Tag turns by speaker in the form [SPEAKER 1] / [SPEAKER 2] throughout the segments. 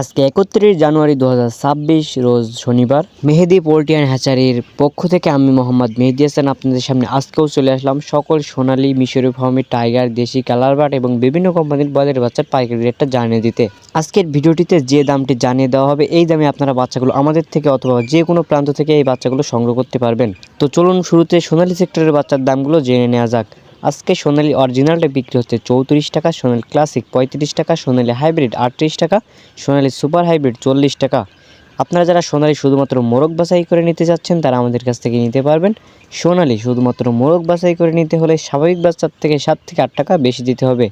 [SPEAKER 1] আজকে একত্রিশ জানুয়ারি দু হাজার ছাব্বিশ, রোজ শনিবার। মেহেদি পোল্ট্রি অ্যান্ড হ্যাচারির পক্ষ থেকে আমি মোহাম্মদ মেহেদি হাসান আপনাদের সামনে আজকেও চলে আসলাম। সকল সোনালি, মিশরি ফার্মি, টাইগার, দেশি কালার বাট এবং বিভিন্ন কোম্পানির বলের বাচ্চার পাইকারি রেটটা জানিয়ে দিতে। আজকের ভিডিওটিতে যে দামটি জানিয়ে দেওয়া হবে, এই দামে আপনারা বাচ্চাগুলো আমাদের থেকে অথবা যে কোনো প্রান্ত থেকে এই বাচ্চাগুলো সংগ্রহ করতে পারবেন। তো চলুন শুরুতে সোনালি সেক্টরের বাচ্চার দামগুলো জেনে নেওয়া যাক। আজকে সোনালি অরিজিনালটা বিক্রি হচ্ছে চৌত্রিশ টাকা, সোনালি ক্লাসিক পঁয়ত্রিশ টাকা, সোনালি হাইব্রিড আটত্রিশ টাকা, সোনালি সুপার হাইব্রিড চল্লিশ টাকা। আপনারা যারা সোনালি শুধুমাত্র মোরগ বাছাই করে নিতে চাচ্ছেন তারা আমাদের কাছ থেকে নিতে পারবেন। সোনালি শুধুমাত্র মোরগ বাছাই করে নিতে হলে স্বাভাবিক বাচ্চার থেকে সাত থেকে আট টাকা বেশি দিতে হবে।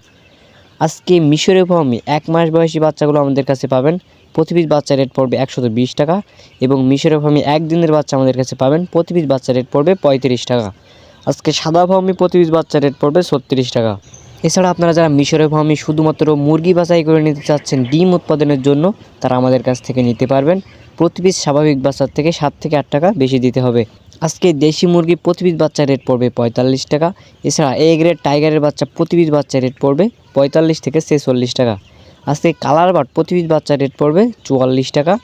[SPEAKER 1] আজকে মিশরে ফার্মি এক মাস বয়সী বাচ্চাগুলো আমাদের কাছে পাবেন। প্রতি বাচ্চা রেট পড়বে একশত বিশ টাকা এবং মিশরে ফার্মি একদিনের বাচ্চা আমাদের কাছে পাবেন। প্রতি বাচ্চা রেট পড়বে পঁয়ত্রিশ টাকা। আজকে সাদা ফার্মি প্রতি পিস বাচ্চা রেট পড়বে ছত্রিশ টাকা। এছাড়া আপনারা যারা মিশরে ফার্মি শুধুমাত্র মুরগি বাছাই করে নিতে চাচ্ছেন ডিম উৎপাদনের জন্য, তারা আমাদের কাছ থেকে নিতে পারবেন। প্রতি পিস স্বাভাবিক বাচ্চার থেকে সাত থেকে আট টাকা বেশি দিতে হবে। আজকে দেশি মুরগি প্রতি পিস বাচ্চা রেট পড়বে পঁয়তাল্লিশ টাকা। এছাড়া এ গ্রেড টাইগারের বাচ্চা প্রতি পিস বাচ্চা রেট পড়বে পঁয়তাল্লিশ থেকে ছেচল্লিশ টাকা। আজকে কালার বাট প্রতি পিস বাচ্চা রেট পড়বে চুয়াল্লিশ টাকা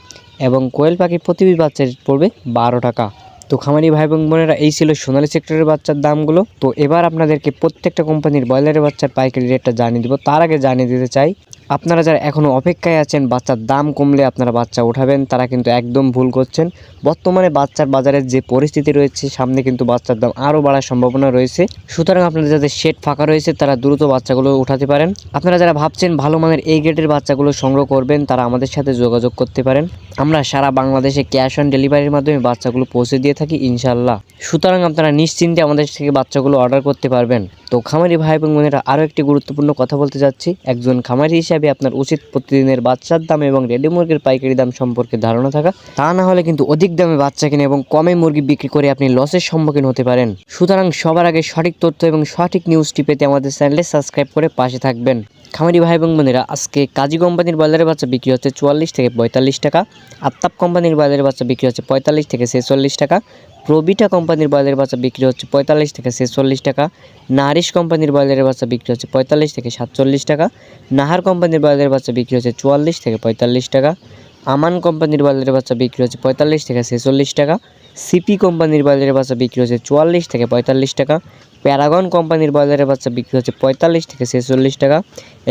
[SPEAKER 1] এবং কোয়েল পাখি প্রতি পিস বাচ্চা রেট পড়বে বারো টাকা। তো খামারি ভাই এবং বোনেরা, এই ছিল সোনালি সেক্টরের বাচ্চার দামগুলো। তো এবার আপনাদেরকে প্রত্যেকটা কোম্পানির ব্রয়লারের বাচ্চার পাইকারি রেটটা জানিয়ে দেবো। তার আগে জানিয়ে দিতে চাই আপনারা যারা এখনও অপেক্ষায় আছেন, বাচ্চার দাম কমলে আপনারা বাচ্চা উঠাবেন তারা কিন্তু একদম ভুল করছেন। বর্তমানে বাচ্চার বাজারের যে পরিস্থিতি রয়েছে, সামনে কিন্তু বাচ্চার দাম আরও বাড়ার সম্ভাবনা রয়েছে। সুতরাং আপনাদের যাদের শেড ফাঁকা রয়েছে, তারা দ্রুত বাচ্চাগুলো উঠাতে পারেন। আপনারা যারা ভাবছেন ভালো মানের এই গেটের বাচ্চাগুলো সংগ্রহ করবেন, তারা আমাদের সাথে যোগাযোগ করতে পারেন। আমরা সারা বাংলাদেশে ক্যাশ অন ডেলিভারির মাধ্যমে বাচ্চাগুলো পৌঁছে দিয়ে থাকি ইনশাল্লাহ সুতরাং আপনারা নিশ্চিন্তে আমাদের থেকে বাচ্চাগুলো অর্ডার করতে পারবেন। তো খামারি ভাই এবং বোনেরা, আরও একটি গুরুত্বপূর্ণ কথা বলতে যাচ্ছি। একজন খামারি হিসাবে আপনার উচিত প্রতিদিনের বাচ্চার দাম এবং রেডি মুরগির পাইকারি দাম সম্পর্কে ধারণা থাকা। তা না হলে কিন্তু অধিক দামে বাচ্চা কিনে এবং কমে মুরগি বিক্রি করে আপনি লসের সম্মুখীন হতে পারেন। সুতরাং সবার আগে সঠিক তথ্য এবং সঠিক নিউজটি পেতে আমাদের চ্যানেলে সাবস্ক্রাইব করে পাশে থাকবেন। খামারি ভাই এবং বোনেরা, আজকে কাজী কোম্পানির বাজারের বাচ্চা বিক্রি হচ্ছে চুয়াল্লিশ থেকে পঁয়তাল্লিশ টাকা আত্তাপ কোম্পানির বাজারের বাচ্চা বিক্রি হচ্ছে পঁয়তাল্লিশ থেকে ছেচল্লিশ টাকা প্রবিটা কোম্পানির বাজারের বাচ্চা বিক্রি হচ্ছে পঁয়তাল্লিশ থেকে ছেচল্লিশ টাকা, নারিশ কোম্পানির বাজারের বাচ্চা বিক্রি হচ্ছে পঁয়তাল্লিশ থেকে সাতচল্লিশ টাকা, নাহার কোম্পানির বাজারের বাচ্চা বিক্রি হচ্ছে চুয়াল্লিশ থেকে পঁয়তাল্লিশ টাকা, আমান কোম্পানির বাজারের বাচ্চা বিক্রি হচ্ছে পঁয়তাল্লিশ থেকে ছেচল্লিশ টাকা, সিপি কোম্পানির বাজারের বাচ্চা বিক্রি হচ্ছে চুয়াল্লিশ থেকে পঁয়তাল্লিশ টাকা, প্যারাগন কোম্পানির বাজারের বাচ্চা বিক্রি হচ্ছে পঁয়তাল্লিশ থেকে ছেচল্লিশ টাকা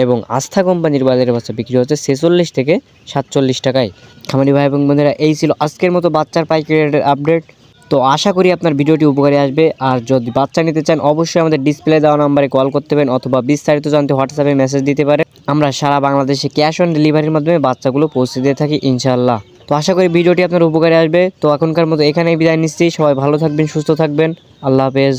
[SPEAKER 1] এবং আস্থা কোম্পানির বাজারের বাচ্চা বিক্রি হচ্ছে ছেচল্লিশ থেকে সাতচল্লিশ টাকায়। খামারি ভাই এবং বোনেরা এই ছিল আজকের মতো বাচ্চার পাইকারি আপডেট তো আশা করি আপনার ভিডিওটি উপকারী আসবে। আর যদি বাচ্চা নিতে চান, অবশ্যই আমাদের ডিসপ্লে দেওয়া নাম্বারে কল করতে পারেন অথবা বিস্তারিত জানতে হোয়াটসঅ্যাপে মেসেজ দিতে পারে আমরা সারা বাংলাদেশে ক্যাশ অন ডেলিভারির মাধ্যমে বাচ্চাগুলো পৌঁছে দিয়ে থাকি ইনশাল্লাহ তো আশা করি ভিডিওটি আপনার উপকারে আসবে। তো এখনকার মতো এখানেই বিদায় নিচ্ছি। সবাই ভালো থাকবেন, সুস্থ থাকবেন। আল্লাহ হাফেজ।